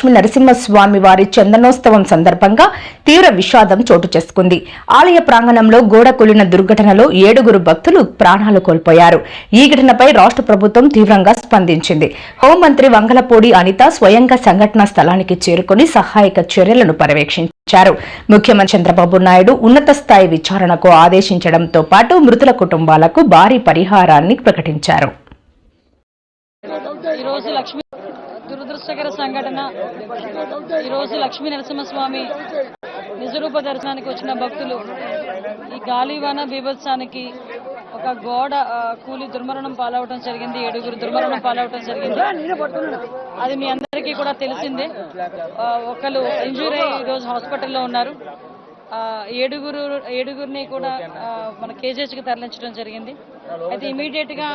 లక్ష్మీ నరసింహస్వామి వారి చందనోత్సవం సందర్భంగా తీవ్ర విషాదం చోటు చేసుకుంది. ఆలయ ప్రాంగణంలో గోడ కూలిన దుర్ఘటనలో ఏడుగురు భక్తులు ప్రాణాలు కోల్పోయారు. ఈ ఘటనపై రాష్ట్ర ప్రభుత్వం తీవ్రంగా స్పందించింది. హోంమంత్రి వంగలపూడి అనిత స్వయంగా సంఘటనా స్థలానికి చేరుకుని సహాయక చర్యలను పర్యవేక్షించారు. ముఖ్యమంత్రి చంద్రబాబు నాయుడు ఉన్నత స్థాయి విచారణకు ఆదేశించడంతో పాటు మృతుల కుటుంబాలకు భారీ పరిహారాన్ని ప్రకటించారు. దురదృష్టకర సంఘటన. ఈరోజు లక్ష్మీ నరసింహస్వామి నిజరూప దర్శనానికి వచ్చిన భక్తులు. ఈ గాలివాన బీభత్సానికి ఒక గోడ కూలి దుర్మరణం పాలవటం జరిగింది. ఏడుగురు దుర్మరణం పాలవటం జరిగింది. అది మీ అందరికీ కూడా తెలిసిందే. ఒకళ్ళు ఒకరు ఇంజూరీ ఈ ఈరోజు హాస్పిటల్లో ఉన్నారు. ఏడుగురు ఏడుగురిని కూడా మన కేజీహెచ్కి తరలించడం జరిగింది. అయితే ఇమీడియట్గా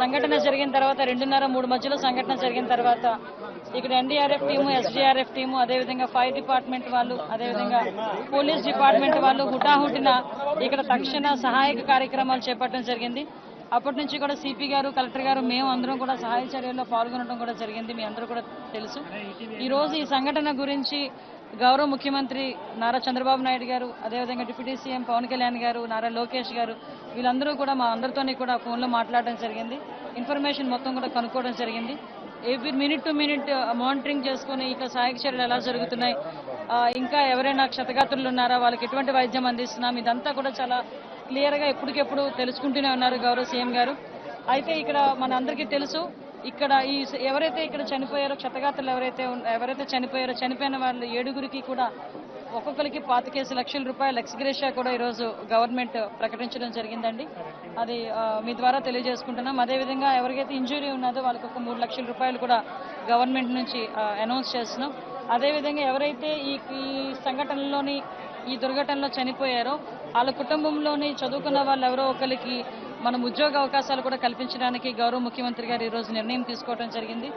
సంఘటన జరిగిన తర్వాత రెండున్నర మూడు మధ్యలో సంఘటన జరిగిన తర్వాత ఇక్కడ ఎన్డీఆర్ఎఫ్ టీము ఎస్డీఆర్ఎఫ్ టీము అదేవిధంగా ఫైర్ డిపార్ట్మెంట్ వాళ్ళు అదేవిధంగా పోలీస్ డిపార్ట్మెంట్ వాళ్ళు హుటాహుటిన ఇక్కడ తక్షణ సహాయక కార్యక్రమాలు చేపట్టడం జరిగింది. అప్పటి నుంచి కూడా సిపి గారు కలెక్టర్ గారు మేము అందరం కూడా సహాయ చర్యల్లో పాల్గొనడం కూడా జరిగింది. మీ అందరూ కూడా తెలుసు. ఈ రోజు ఈ సంఘటన గురించి గౌరవ ముఖ్యమంత్రి నారా చంద్రబాబు నాయుడు గారు అదేవిధంగా డిప్యూటీ సీఎం పవన్ కళ్యాణ్ గారు నారా లోకేష్ గారు వీళ్ళందరూ కూడా మా అందరితోని కూడా ఫోన్లో మాట్లాడడం జరిగింది. ఇన్ఫర్మేషన్ మొత్తం కూడా కనుక్కోవడం జరిగింది. Every minute to minute monitoring చేసుకుని ఇక్కడ సహాయక చర్యలు ఎలా జరుగుతున్నాయి ఇంకా ఎవరైనా క్షతగాత్రులు ఉన్నారా వాళ్ళకి ఎటువంటి వైద్యం అందిస్తున్నాం ఇదంతా కూడా చాలా క్లియర్గా ఎప్పటికెప్పుడు తెలుసుకుంటూనే ఉన్నారు గౌరవ సీఎం గారు. అయితే ఇక్కడ మన అందరికీ తెలుసు ఇక్కడ ఈ ఎవరైతే ఇక్కడ చనిపోయారో క్షతగాత్రులు ఎవరైతే ఎవరైతే చనిపోయారో చనిపోయిన వాళ్ళు ఏడుగురికి కూడా ఒక్కొక్కరికి పాతికేసి లక్షల రూపాయలు ఎక్స్గ్రేషియా కూడా ఈరోజు గవర్నమెంట్ ప్రకటించడం జరిగిందండి. అది మీ ద్వారా తెలియజేసుకుంటున్నాం. అదేవిధంగా ఎవరికైతే ఇంజురీ ఉన్నదో వాళ్ళకి ఒక మూడు లక్షల రూపాయలు కూడా గవర్నమెంట్ నుంచి అనౌన్స్ చేస్తున్నాం. అదేవిధంగా ఎవరైతే ఈ ఈ సంఘటనలోని ఈ దుర్ఘటనలో చనిపోయారో వాళ్ళ కుటుంబంలోని చదువుకున్న వాళ్ళు ఎవరో ఒకరికి మనం ఉద్యోగ అవకాశాలు కూడా కల్పించడానికి గౌరవ ముఖ్యమంత్రి గారు ఈరోజు నిర్ణయం తీసుకోవడం జరిగింది.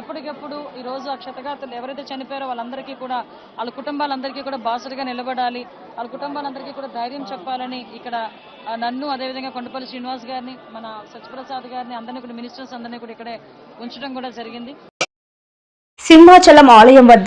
ఎప్పటికప్పుడు ఈ రోజు ఆ క్షతగాతులు ఎవరైతే చనిపోయారో వాళ్ళందరికీ కూడా వాళ్ళ కుటుంబాలందరికీ కూడా బాసరిగా నిలబడాలి. వాళ్ళ కుటుంబాలందరికీ కూడా ధైర్యం చెప్పాలని ఇక్కడ నన్ను అదేవిధంగా కొండపల్లి శ్రీనివాస్ గారిని మన సత్యప్రసాద్ గారిని అందరినీ కూడా మినిస్టర్స్ అందరినీ కూడా ఇక్కడే ఉంచడం కూడా జరిగింది. సింహాచలం ఆలయం వద్ద